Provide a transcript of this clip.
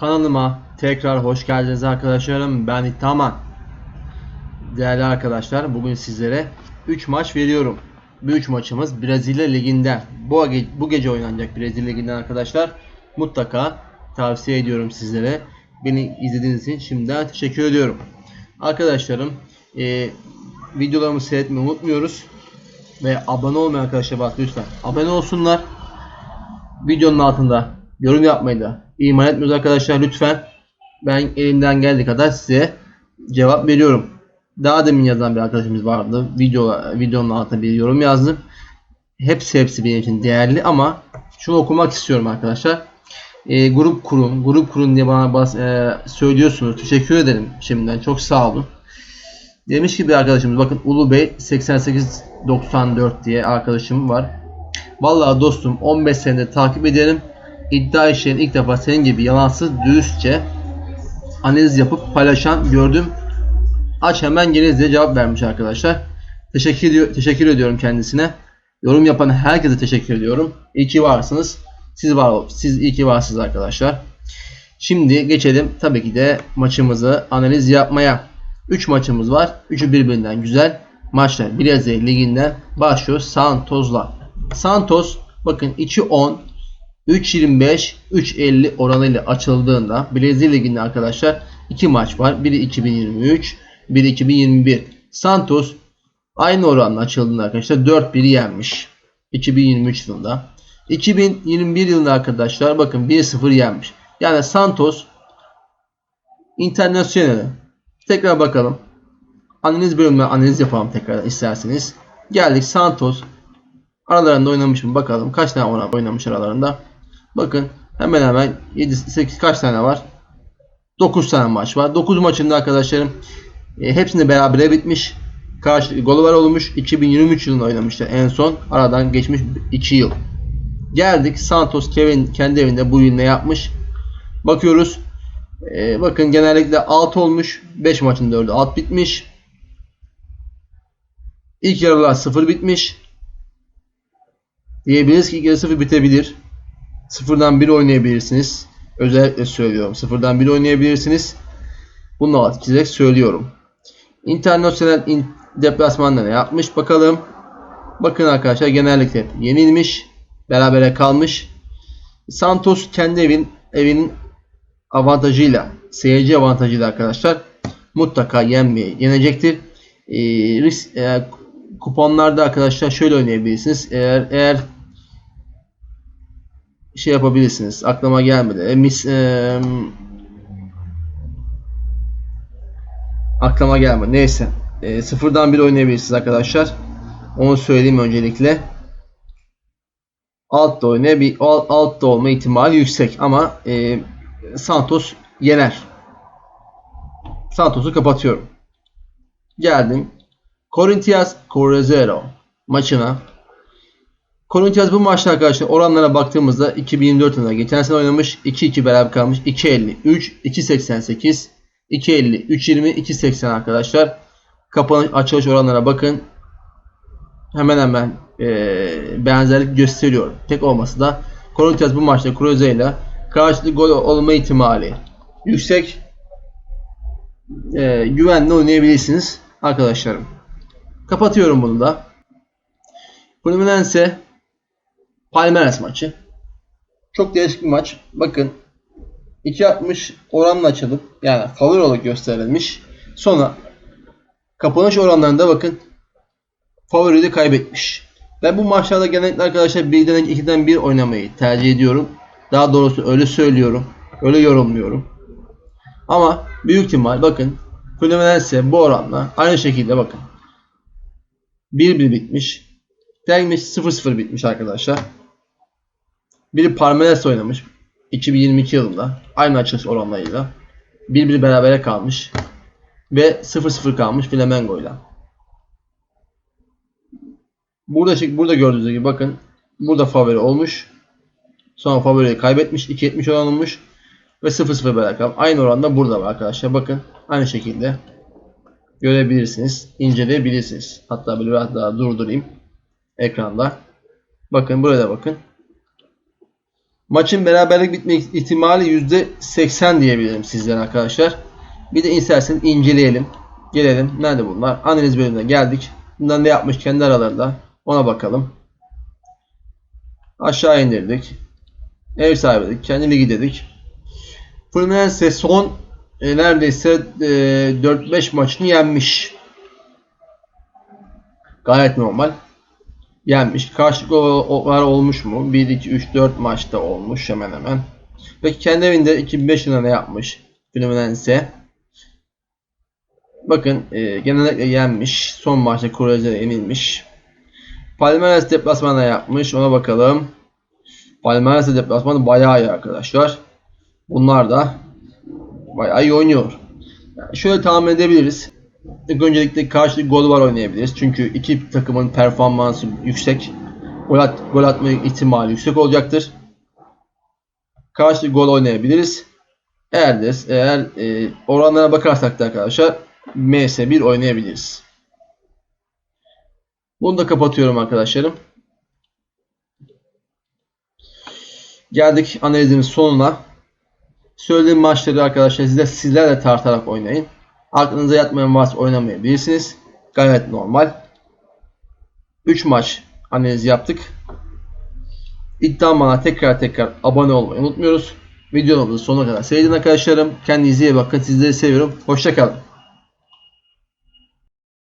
Kanalıma tekrar hoş geldiniz arkadaşlarım. Ben İttaman. Değerli arkadaşlar bugün sizlere 3 maç veriyorum. Bu 3 maçımız Brezilya Ligi'nden. Bu, ge- bu gece oynanacak Brezilya Ligi'nden arkadaşlar. Mutlaka tavsiye ediyorum sizlere. Beni izlediğiniz için şimdiden teşekkür ediyorum. Arkadaşlarım e, videolarımı seyretmeyi unutmuyoruz. Ve abone olmayan arkadaşlar bak lütfen abone olsunlar videonun altında yorum yapmayı da ihmal etmiyoruz arkadaşlar lütfen. Ben elimden geldiği kadar size cevap veriyorum. Daha demin yazan bir arkadaşımız vardı. Video, videonun altına bir yorum yazdım. Hepsi hepsi benim için değerli ama şunu okumak istiyorum arkadaşlar. E, grup kurun, grup kurun diye bana bas, e, söylüyorsunuz. Teşekkür ederim şimdiden. Çok sağ olun. Demiş ki bir arkadaşımız bakın Ulu Bey 8894 diye arkadaşım var. Vallahi dostum 15 senedir takip ederim. İddia işlerini ilk defa senin gibi yalansız dürüstçe analiz yapıp paylaşan gördüm. Aç hemen geliriz diye cevap vermiş arkadaşlar. Teşekkür, ediyor, teşekkür ediyorum kendisine. Yorum yapan herkese teşekkür ediyorum. İyi ki varsınız. Siz var siz iyi ki varsınız arkadaşlar. Şimdi geçelim tabii ki de maçımızı analiz yapmaya. 3 maçımız var. 3'ü birbirinden güzel maçlar. Brezilya Ligi'nden başlıyor Santos'la. Santos bakın 2-10 3.25 3.50 oranıyla açıldığında Brezilya Ligi'nde arkadaşlar 2 maç var. Biri 2023, biri 2021. Santos aynı oranla açıldığında arkadaşlar 4-1'i yenmiş. 2023 yılında. 2021 yılında arkadaşlar bakın 1-0 yenmiş. Yani Santos internasyonel. Tekrar bakalım. Analiz bölümüne analiz yapalım tekrar isterseniz. Geldik Santos Aralarında oynamış mı bakalım. Kaç tane oyna- oynamış aralarında. Bakın hemen hemen 7 8 kaç tane var? 9 tane maç var. 9 maçında arkadaşlarım e, hepsinde berabere bitmiş. Karşı golü var olmuş. 2023 yılında oynamışlar en son. Aradan geçmiş 2 yıl. Geldik Santos Kevin kendi evinde bu yıl ne yapmış? Bakıyoruz. E, bakın genellikle 6 olmuş. 5 maçın 4'ü alt bitmiş. İlk yarılar 0 bitmiş. Diyebiliriz ki ilk yarı 0 bitebilir. Sıfırdan 1 oynayabilirsiniz. Özellikle söylüyorum. Sıfırdan 1 oynayabilirsiniz. Bunu altı çizerek söylüyorum. Internasyonel in deplasmanda ne yapmış bakalım. Bakın arkadaşlar genellikle yenilmiş. Berabere kalmış. Santos kendi evin evinin avantajıyla seyirci avantajıyla arkadaşlar mutlaka yenmeye yenecektir. Ee, risk, e, kuponlarda arkadaşlar şöyle oynayabilirsiniz. Eğer eğer şey yapabilirsiniz. Aklıma gelmedi. E, mis, e, aklıma gelmedi. Neyse. E, sıfırdan bir oynayabilirsiniz arkadaşlar. Onu söyleyeyim öncelikle. Alt da oynayabilir. Alt, alt da olma ihtimali yüksek ama e, Santos yener. Santos'u kapatıyorum. Geldim. Corinthians Cruzeiro maçına. Corinthians bu maçta arkadaşlar oranlara baktığımızda 2024 yılında geçen sene oynamış 2-2 beraber kalmış 2.50 3 2.88 2.50 3.20 2.80 arkadaşlar. Kapanış açılış oranlara bakın. Hemen hemen e, benzerlik gösteriyor. Tek olması da Corinthians bu maçta Cruzeiro ile karşılıklı gol olma ihtimali yüksek. E, güvenle oynayabilirsiniz arkadaşlarım. Kapatıyorum bunu da. Fluminense Palmeiras maçı. Çok değişik bir maç. Bakın 2.60 oranla açılıp yani favori olarak gösterilmiş. Sonra kapanış oranlarında bakın favori de kaybetmiş. Ben bu maçlarda genellikle arkadaşlar birden ikiden bir oynamayı tercih ediyorum. Daha doğrusu öyle söylüyorum. Öyle yorumluyorum. Ama büyük ihtimal bakın Fluminense bu oranla aynı şekilde bakın 1-1 bitmiş. Gelmiş 0-0 bitmiş arkadaşlar. Biri Palmeiras oynamış. 2022 yılında. Aynı açılış oranlarıyla. 1-1 berabere kalmış. Ve 0-0 kalmış Flamengo ile. Burada, burada gördüğünüz gibi bakın. Burada favori olmuş. Sonra favoriyi kaybetmiş. 2.70 oran olmuş. Ve 0-0 beraber kalmış. Aynı oranda burada var arkadaşlar. Bakın. Aynı şekilde görebilirsiniz. inceleyebilirsiniz. Hatta böyle biraz daha durdurayım ekranda. Bakın burada bakın. Maçın beraberlik bitme ihtimali %80 diyebilirim sizlere arkadaşlar. Bir de isterseniz inceleyelim. Gelelim. Nerede bunlar? Analiz bölümüne geldik. Bunlar ne yapmış kendi aralarında. Ona bakalım. Aşağı indirdik. Ev sahibi dedik. Kendi ligi dedik. Fluminense son e, neredeyse e, 4-5 maçını yenmiş. Gayet normal. Yenmiş. Karşılıklı var olmuş mu? 1, 2, 3, 4 maçta olmuş hemen hemen. Peki kendi evinde 2005 yılında ne yapmış? Fluminense. Bakın e, genellikle yenmiş. Son maçta Kuraj'a yenilmiş. Palmeiras deplasmanına yapmış. Ona bakalım. Palmeiras deplasmanı bayağı iyi arkadaşlar. Bunlar da bayağı iyi oynuyor. Yani şöyle tahmin edebiliriz. Öncelikle karşılık gol var oynayabiliriz. Çünkü iki takımın performansı yüksek. Gol, at, gol atma ihtimali yüksek olacaktır. Karşılık gol oynayabiliriz. Eğer de eğer e, oranlara bakarsak da arkadaşlar MS1 oynayabiliriz. Bunu da kapatıyorum arkadaşlarım. Geldik analizimin sonuna. Söylediğim maçları arkadaşlar sizler, sizler de tartarak oynayın. Aklınıza yatmayan varsa oynamayabilirsiniz. Gayet normal. 3 maç analiz yaptık. İddiamana tekrar tekrar abone olmayı unutmuyoruz. Videomuzu sonuna kadar seyredin arkadaşlarım. Kendinize iyi bakın. Sizleri seviyorum. Hoşçakalın.